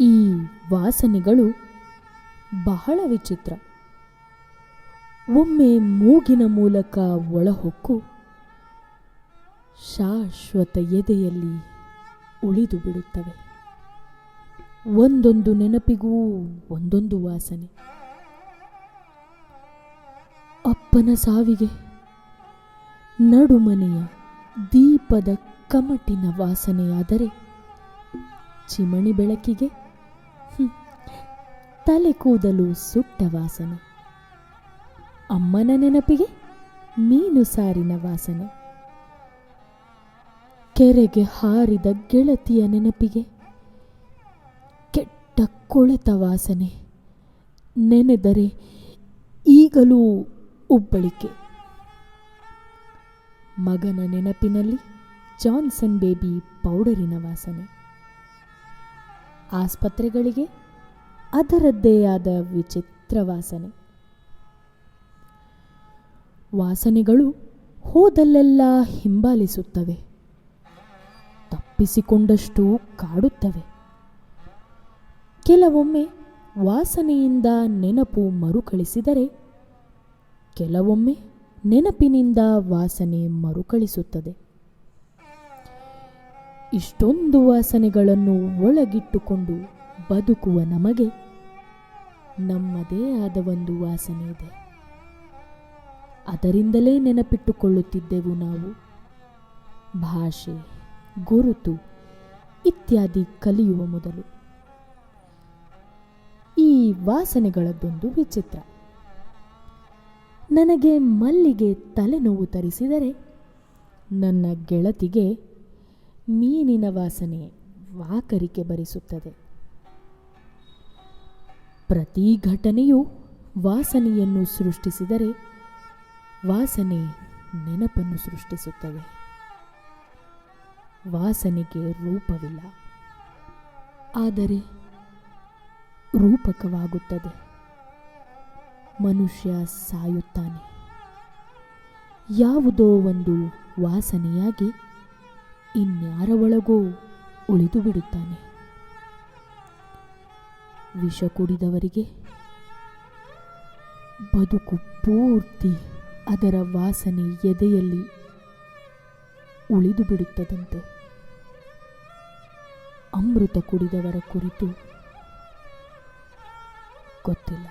ಈ ವಾಸನೆಗಳು ಬಹಳ ವಿಚಿತ್ರ. ಒಮ್ಮೆ ಮೂಗಿನ ಮೂಲಕ ಒಳಹೊಕ್ಕು ಶಾಶ್ವತ ಎದೆಯಲ್ಲಿ ಉಳಿದು ಬಿಡುತ್ತವೆ. ಒಂದೊಂದು ನೆನಪಿಗೂ ಒಂದೊಂದು ವಾಸನೆ. ಅಪ್ಪನ ಸಾವಿಗೆ ನಡುಮನೆಯ ದೀಪದ ಕಮಟಿನ ವಾಸನೆಯಾದರೆ ಚಿಮಣಿ ಬೆಳಕಿಗೆ ತಲೆ ಕೂದಲು ಸುಟ್ಟ ವಾಸನೆ. ಅಮ್ಮನ ನೆನಪಿಗೆ ಮೀನು ಸಾರಿನ ವಾಸನೆ. ಕೆರೆಗೆ ಹಾರಿದ ಗೆಳತಿಯ ನೆನಪಿಗೆ ಕೆಟ್ಟ ಕೊಳೆತ ವಾಸನೆ. ನೆನೆದರೆ ಈಗಲೂ ಉಬ್ಬಳಿಕೆ. ಮಗನ ನೆನಪಿನಲ್ಲಿ ಜಾನ್ಸನ್ ಬೇಬಿ ಪೌಡರಿನ ವಾಸನೆ. ಆಸ್ಪತ್ರೆಗಳಿಗೆ ಅದರದ್ದೇ ಆದ ವಿಚಿತ್ರ ವಾಸನೆ. ವಾಸನೆಗಳು ಹೋದಲ್ಲೆಲ್ಲ ಹಿಂಬಾಲಿಸುತ್ತವೆ. ತಪ್ಪಿಸಿಕೊಂಡಷ್ಟು ಕಾಡುತ್ತವೆ. ಕೆಲವೊಮ್ಮೆ ವಾಸನೆಯಿಂದ ನೆನಪು ಮರುಕಳಿಸಿದರೆ, ಕೆಲವೊಮ್ಮೆ ನೆನಪಿನಿಂದ ವಾಸನೆ ಮರುಕಳಿಸುತ್ತದೆ. ಇಷ್ಟೊಂದು ವಾಸನೆಗಳನ್ನು ಒಳಗಿಟ್ಟುಕೊಂಡು ಬದುಕುವ ನಮಗೆ ನಮ್ಮದೇ ಆದ ಒಂದು ವಾಸನೆ ಇದೆ. ಅದರಿಂದಲೇ ನೆನಪಿಟ್ಟುಕೊಳ್ಳುತ್ತಿದ್ದೆವು ನಾವು. ಭಾಷೆ, ಗುರುತು ಇತ್ಯಾದಿ ಕಲಿಯುವ ಮೊದಲು. ಈ ವಾಸನೆಗಳದ್ದೊಂದು ವಿಚಿತ್ರ. ನನಗೆ ಮಲ್ಲಿಗೆ ತಲೆನೋವು ತರಿಸಿದರೆ ನನ್ನ ಗೆಳತಿಗೆ ಮೀನಿನ ವಾಸನೆ ವಾಕರಿಕೆ ಬರಿಸುತ್ತದೆ ಪ್ರತಿ ಘಟನೆಯು ವಾಸನೆಯನ್ನು ಸೃಷ್ಟಿಸಿದರೆ ವಾಸನೆ ನೆನಪನ್ನು ಸೃಷ್ಟಿಸುತ್ತದೆ. ವಾಸನೆಗೆ ರೂಪವಿಲ್ಲ. ಆದರೆ ರೂಪಕವಾಗುತ್ತದೆ. ಮನುಷ್ಯ ಸಾಯುತ್ತಾನೆ. ಯಾವುದೋ ಒಂದು ವಾಸನೆಯಾಗಿ ಇನ್ಯಾರ ಒಳಗೂ ಉಳಿದು ಬಿಡುತ್ತಾನೆ ವಿಷ ಕುಡಿದವರಿಗೆ ಬದುಕು ಪೂರ್ತಿ ಅದರ ವಾಸನೆ ಎದೆಯಲ್ಲಿ ಉಳಿದು ಬಿಡುತ್ತದಂತೆ. ಅಮೃತ ಕುಡಿದವರ ಕುರಿತು ಗೊತ್ತಿಲ್ಲ.